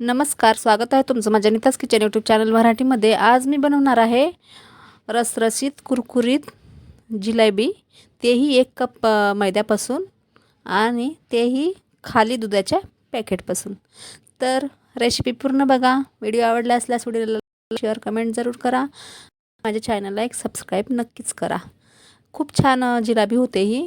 नमस्कार स्वागत आहे तुमचं माझ्या नितास किचन यूट्यूब चॅनल मराठीमध्ये. आज मी बनवणार आहे रसरशीत कुरकुरीत जिलेबी तेही एक कप मैद्यापासून आणि तेही खाली दुधाच्या पॅकेटपासून. तर रेसिपी पूर्ण बघा. व्हिडिओ आवडला असल्यास व्हिडिओला शेअर कमेंट जरूर करा. माझ्या चॅनलला एक सबस्क्राईब नक्कीच करा. खूप छान जिलाबी होते ही.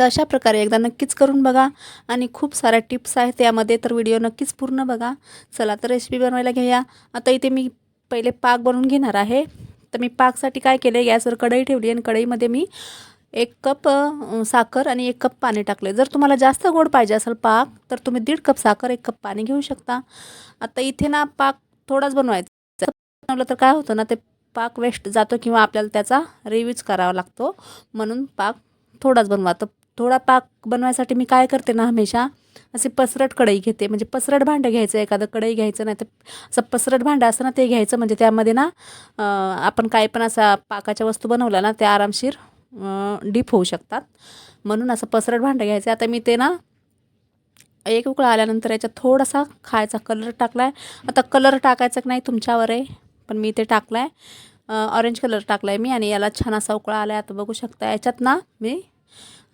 तर अशा प्रकारे एकदा नक्कीच करून बघा. आणि खूप साऱ्या टिप्स आहेत त्यामध्ये तर व्हिडिओ नक्कीच पूर्ण बघा. चला तर रेसिपी बनवायला घेऊया. आता इथे मी पहिले पाक बनवून घेणार आहे. तर मी पाकसाठी काय केलं गॅसवर कढई ठेवली आणि कढईमध्ये मी एक कप साखर आणि एक कप पाणी टाकले जर तुम्हाला जास्त गोड पाहिजे असेल पाक तर तुम्ही दीड कप साखर एक कप पाणी घेऊ शकता. आता इथे ना पाक थोडाच बनवायचा बनवलं तर काय होतं ना ते पाक वेस्ट जातो किंवा आपल्याला त्याचा रिव्यूज करावा लागतो. म्हणून पाक थोडाच बनवा. तर थोडा पाक बनवायसाठी मी काय करते ना हमेशा असे पसरट कढई घेते. म्हणजे पसरट भांडं घ्यायचं एखादं कढई घ्यायचं नाही तर असं पसरट भांडं असतं ना ते घ्यायचं. म्हणजे त्यामध्ये ना आपण काय पण असा पाकाच्या वस्तू बनवल्या ना त्या आरामशीर डीप होऊ शकतात. म्हणून असं पसरट भांडं घ्यायचं. आता मी ते ना एक उकळा आल्यानंतर याच्यात थोडासा खायचा कलर टाकला आहे आता कलर टाकायचा की नाही तुमच्यावर आहे पण मी ते टाकला आहे ऑरेंज कलर टाकला आहे मी आणि याला छान असा उकळा आला आहे आता बघू शकता याच्यात ना मी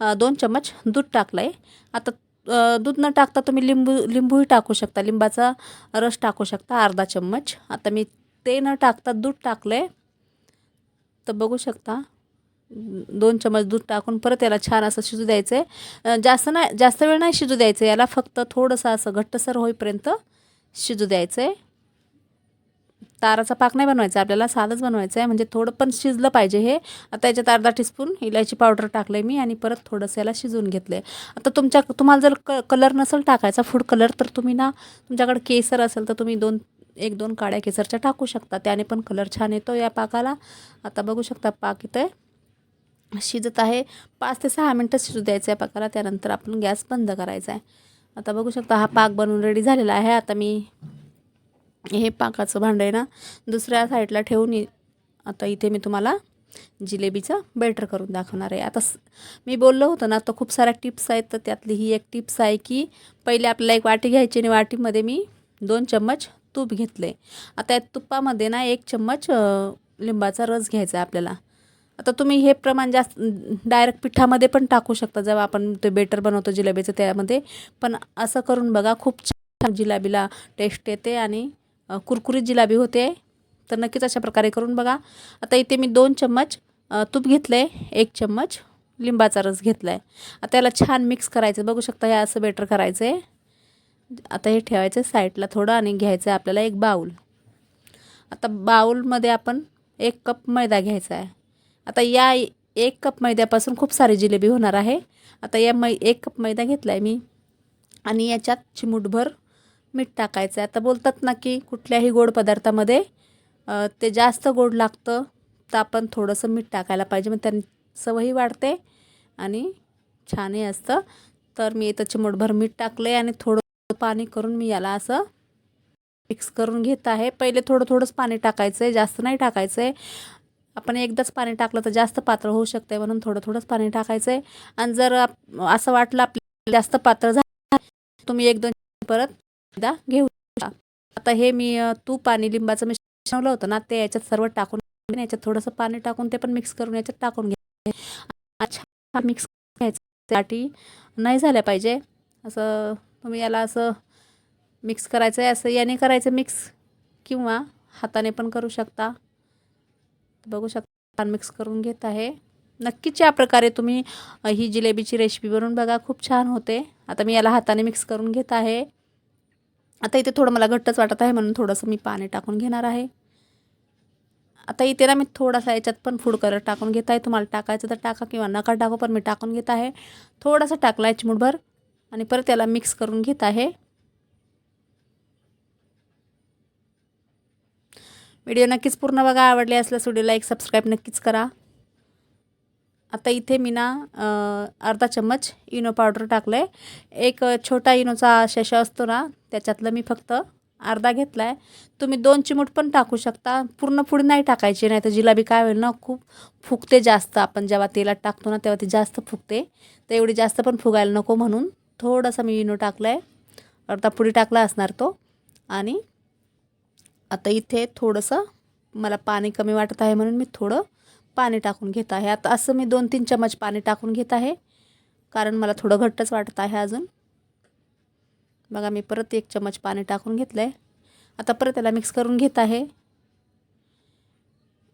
दोन चम्मच दूध टाकलं आहे आता दूध न टाकता तुम्ही लिंबू लिंबूही टाकू शकता. लिंबाचा रस टाकू शकता अर्धा चम्मच. आता मी ते न टाकता दूध टाकलं आहे तर बघू शकता दोन चम्मच दूध टाकून परत याला छान असं शिजू द्यायचं आहे जास्त नाही जास्त वेळ नाही शिजू द्यायचं. याला फक्त थोडंसं असं घट्टसर होईपर्यंत शिजू द्यायचं आहे ताराचा पाक नाही बनवायचा आपल्याला साधंच बनवायचं आहे म्हणजे थोडं पण शिजलं पाहिजे हे. आता याच्यात अर्धा टीस्पून इलायची पावडर टाकलं आहे मी आणि परत थोडंसं याला शिजवून घेतलं आहे आता तुमच्या तुम्हाला जर क कलर नसेल टाकायचा फूड कलर तर तुम्ही ना तुमच्याकडे केसर असेल तर तुम्ही दोन एक दोन काड्या केसरच्या टाकू शकता. त्याने पण कलर छान येतो या पाकाला. आता बघू शकता पाक इथं शिजत आहे. पाच ते सहा मिनटं शिजू द्यायचं आहे पाकाला. त्यानंतर आपण गॅस बंद करायचा आहे आता बघू शकता हा पाक बनवून रेडी झालेला आहे. आता मी हे पाकाचं भांडं आहे ना दुसऱ्या साईडला ठेवून आता इथे मी तुम्हाला जिलेबीचं बेटर करून दाखवणार आहे. आता स- मी बोललो होतं ना आता खूप साऱ्या टिप्स आहेत तर त्यातली ही एक टिप्स आहे की पहिले आपल्याला एक वाटी घ्यायची आणि वाटीमध्ये मी दोन चम्मच तूप घेतले आता या तुपामध्ये ना एक चम्मच लिंबाचा रस घ्यायचा आहे आपल्याला. आता तुम्ही हे प्रमाण जास्त डायरेक्ट पिठामध्ये पण टाकू शकता जेव्हा आपण ते बेटर बनवतो जिलेबीचं त्यामध्ये. पण असं करून बघा खूप छान जिलेबीला टेस्ट येते आणि कुरकुरीत जिलाबी होते. तर नक्कीच अशा प्रकारे करून बघा. आता इथे मी दोन चम्मच तूप घेतलं आहे एक चम्मच लिंबाचा रस घेतला आहे आता याला छान मिक्स करायचं बघू शकता हे असं बेटर करायचं आहे आता हे ठेवायचं साईडला थोडं आणि घ्यायचं आहे आपल्याला एक बाऊल आता बाऊलमध्ये आपण एक कप मैदा घ्यायचा आहे आता या एक कप मैद्यापासून खूप सारी जिलेबी होणार आहे. आता या मै एक कप मैदा घेतला आहे मी. आणि याच्यात चिमूटभर मीठ टाकायचं आहे आता बोलतात ना की कुठल्याही गोड पदार्थामध्ये ते जास्त गोड लागतं तर आपण थोडंसं मीठ टाकायला पाहिजे. मग त्यां चवही वाढते आणि छानही असतं. तर मी इथं चिमटभर मीठ टाकलं आहे आणि थोडं पाणी करून मी याला असं मिक्स करून घेत आहे. पहिले थोडं थोडंच पाणी टाकायचं आहे जास्त नाही टाकायचं आहे आपण एकदाच पाणी टाकलं तर जास्त पातळ होऊ शकते म्हणून थोडं थोडंच पाणी टाकायचं आहे आणि जर आप- असं वाटलं आपल्याला जास्त पातळ झालं तुम्ही एक दोन परत एकदा घेऊ आता हे मी तूप आणि लिंबाचं मिश्रण बनवलं होतं ना ते याच्यात सर्व टाकून याच्यात थोडंसं पाणी टाकून ते पण मिक्स करून याच्यात टाकून घ्या अच्छा मिक्स घ्यायच्यासाठी नाही झाल्या पाहिजे. असं तुम्ही याला असं मिक्स करायचं आहे असं याने करायचं मिक्स किंवा हाताने पण करू शकता. बघू शकता मिक्स करून घेत आहे. नक्कीच या प्रकारे तुम्ही ही जिलेबीची रेसिपी बनवून बघा. खूप छान होते. आता मी याला हाताने मिक्स करून घेत आहे. आता इथे थोडं मला घट्टच वाटत आहे म्हणून थोडंसं मी पाणी टाकून घेणार आहे. आता इथे ना मी थोडासा याच्यात पण फूड कलर टाकून घेत आहे. तुम्हाला टाकायचं तर टाका किंवा नका टाकू पण मी टाकून घेत आहे. थोडासा टाकला आहे चिमूटभर आणि परत त्याला मिक्स करून घेत आहे. व्हिडिओ नक्कीच पूर्ण बघा. आवडले असल्यास व्हिडिओला एक सबस्क्राईब नक्कीच करा. आता इथे मी ना अर्धा चम्मच इनो पावडर टाकलं आहे एक छोटा इनोचा शेषा असतो ना त्याच्यातलं मी फक्त अर्धा घेतला आहे तुम्ही दोन चिमूट पण टाकू शकता. पूर्ण पुढे नाही टाकायची नाही तर जिलाबी काय होईल ना खूप फुगते जास्त. आपण जेव्हा तेलात टाकतो ना तेव्हा ती जास्त फुगते. तर एवढी जास्त पण फुगायला नको म्हणून थोडासा मी इनो टाकला आहे अर्धा पुढे टाकला असणार तो. आणि आता इथे थोडंसं मला पाणी कमी वाटत आहे म्हणून मी थोडं पाणी टाकून घेत आहे. आता असं मी दोन तीन चमच पाणी टाकून घेत आहे. कारण मला थोडं घट्टच वाटत आहे अजून. बघा मी परत एक चमच पाणी टाकून घेतलं आहे आता परत त्याला मिक्स करून घेत आहे.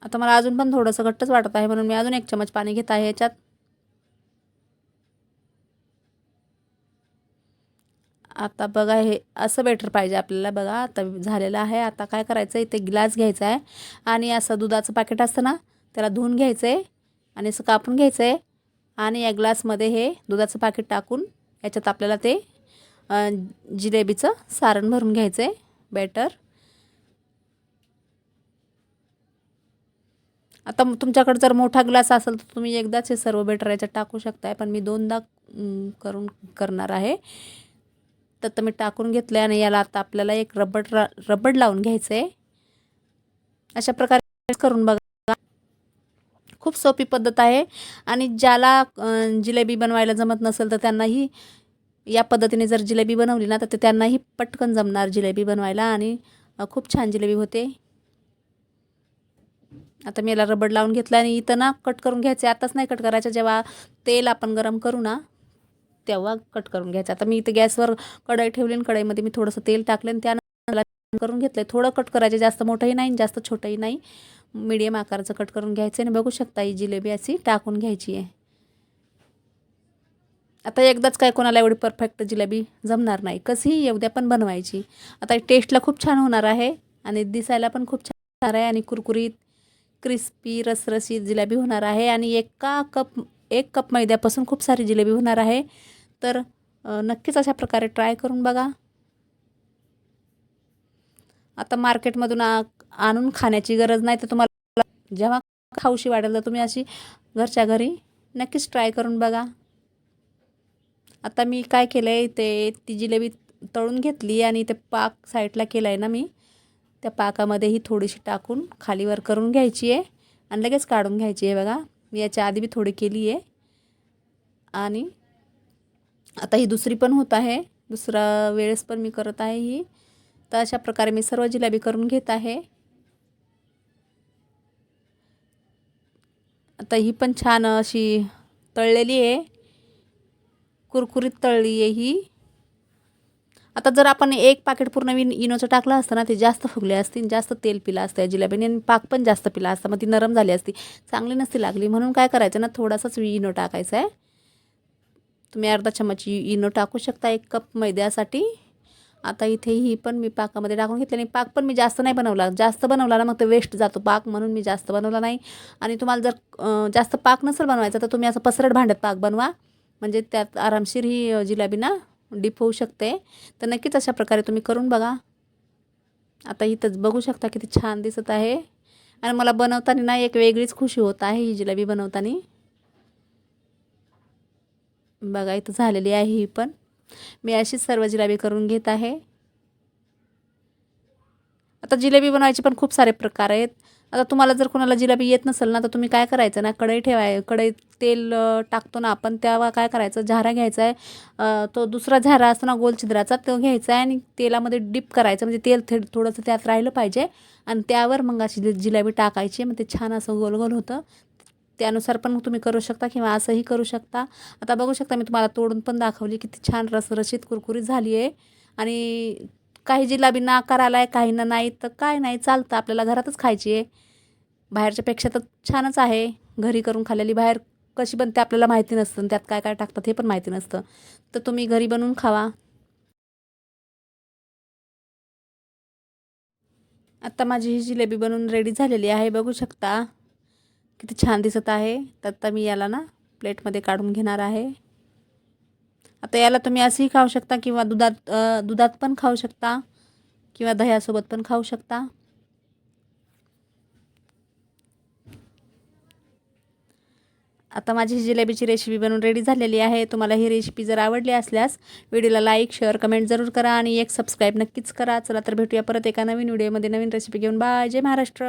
आता मला अजून पण थोडंसं घट्टच वाटत आहे. म्हणून मी अजून एक चमच पाणी घेत आहे याच्यात. आता बघा हे असं बेटर पाहिजे आपल्याला बघा. आता झालेलं आहे. आता काय करायचं? आहे इथे ग्लास घ्यायचा आहे. आणि असं दुधाचं पॅकेट असतं ना त्याला धुवून घ्यायचं आहे आणि असं कापून घ्यायचं आहे आणि या ग्लासमध्ये हे दुधाचं पाकिट टाकून याच्यात आपल्याला ते जिलेबीचं सारण भरून घ्यायचं आहे बॅटर आता तुमच्याकडे जर मोठा ग्लास असेल तर तुम्ही एकदाच हे सर्व बेटर याच्यात टाकू शकताय पण मी दोनदा करून करणार आहे. तर मी टाकून घेतलं आहे आणि याला आता आपल्याला एक रबड रबड लावून घ्यायचं आहे अशा प्रकारे करून बघा. खूप सोपी पद्धत आहे. आणि ज्याला जिलेबी बनवायला जमत नसेल तर त्यांनाही या पद्धतीने जर जिलेबी बनवली ना तर ते त्यांनाही पटकन जमणार जिलेबी बनवायला. आणि खूप छान जिलेबी होते. आता मी याला रबड लावून घेतलं आणि इथं ना कट करून घ्यायचे. आताच नाही कट करायचं. जेव्हा तेल आपण गरम करू ना तेव्हा कट करून घ्यायचं. आता मी इथं गॅसवर कढई ठेवली आणि कढईमध्ये मी थोडंसं तेल टाकलं आणि त्यानंतर करून घेतलं थोडं कट करायचं जास्त मोठंही नाही जास्त छोटंही नाही. मीडियम आकाराचं कट करून घ्यायचं आणि बघू शकता ही जिलेबी अशी टाकून घ्यायची आहे. आता एकदाच काय कोणाला एवढी परफेक्ट जिलेबी जमणार नाही. कशीही एवढ्या पण बनवायची. आता टेस्टला खूप छान होणार आहे आणि दिसायला पण खूप छान होणार आहे आणि कुरकुरीत क्रिस्पी रसरशीत जिलेबी होणार आहे. आणि एका कप एक कप मैद्यापासून खूप सारी जिलेबी होणार आहे. तर नक्कीच अशा प्रकारे ट्राय करून बघा. आता मार्केटमधून आणून खाण्याची गरज नाही तर तुम्हाला जेव्हा खाऊशी वाटेल तर तुम्ही अशी घरच्या घरी नक्कीच ट्राय करून बघा. आता मी काय केलं आहे ते ती जिलेबी तळून घेतली आणि ते पाक साईडला केला आहे ना मी. त्या पाकामध्ये ही थोडीशी टाकून खालीवर करून घ्यायची आहे आणि लगेच काढून घ्यायची आहे बघा. मी याच्या आधी बी थोडी केली आहे. आणि आता ही दुसरी पण होत आहे. दुसरा वेळेस पण मी करत आहे ही. तर अशा प्रकारे मी सर्व जिलेबी करून घेत आहे. आता ही पण छान अशी तळलेली आहे. कुरकुरीत तळली आहे ही. आता जर आपण एक पाकिट पूर्ण विन इनोचं टाकलं असतं ना ते जास्त फुगले असतील जास्त तेल पिलं असतं जिलेबीने आणि पाक पण जास्त पिला असतं मग ती नरम झाली असती. चांगली नसती लागली. म्हणून काय करायचं ना थोडासाच इनो टाकायचा आहे. तुम्ही अर्धा चम्मच इनो टाकू शकता एक कप मैद्यासाठी. आता इथे ही पण मी पाकामध्ये टाकून घेतली आणि पाक पण मी जास्त नाही बनवला. जास्त बनवला ना मग ते वेस्ट जातो पाक म्हणून मी जास्त बनवला नाही. आणि तुम्हाला जर जास्त पाक नसेल बनवायचा तर तुम्ही असं पसरट भांड्यात पाक बनवा. म्हणजे त्यात आरामशीर ही जिलेबी ना डीप होऊ शकते. तर नक्कीच अशा प्रकारे तुम्ही करून बघा. आता इथंच बघू शकता किती छान दिसत आहे. आणि मला बनवताना ना एक वेगळीच खुशी होत आहे ही जिलेबी बनवताना. बघा इथं झालेली आहे ही पण. मी अशीच सर्व जिलेबी करून घेत आहे. आता जिलेबी बनवायचे पण खूप सारे प्रकार आहेत. आता तुम्हाला जर कोणाला जिलेबी येत नसेल ना तर तुम्ही काय करायचं ना कढई ठेवाय कढई तेल टाकतो ना आपण तेव्हा काय करायचं झारा घ्यायचा आहे तो दुसरा झारा असतो ना गोल छिद्राचा तो घ्यायचा आहे आणि तेलामध्ये डिप करायचं. म्हणजे तेल थे थोडंसं त्यात राहिलं पाहिजे. आणि त्यावर मग अशी जिलेबी टाकायची. मग ते छान असं गोल गोल होतं. त्यानुसार पण तुम्ही करू शकता किंवा असंही करू शकता. आता बघू शकता मी तुम्हाला तोडून पण दाखवली किती छान रसरशीत कुरकुरीत झाली आहे. आणि काही जिलाबींना आकार आला आहे काहींना नाही तर काय नाही चालतं. आपल्याला घरातच खायची आहे. बाहेरच्यापेक्षा तर छानच आहे. घरी करून खाल्लेली बाहेर कशी बनते आपल्याला माहिती नसतं त्यात काय काय टाकतात हे पण माहिती नसतं. तर तुम्ही घरी बनवून खावा. आत्ता माझी ही जिलेबी बनवून रेडी झालेली आहे. बघू शकता. किती छान दिसत आहे. तर आता मी याला ना प्लेटमध्ये काढून घेणार आहे. आता याला तुम्ही असंही खाऊ शकता किंवा दुधात दुधात पण खाऊ शकता किंवा दह्यासोबत पण खाऊ शकता. आता माझी जिलेबीची रेसिपी बनवून रेडी झालेली आहे. तुम्हाला ही रेसिपी जर आवडली असल्यास व्हिडिओला लाईक शेअर कमेंट जरूर करा आणि एक सबस्क्राईब नक्कीच करा. चला तर भेटूया परत एका नवीन व्हिडिओमध्ये. नवीन रेसिपी घेऊन. बाय जय महाराष्ट्र.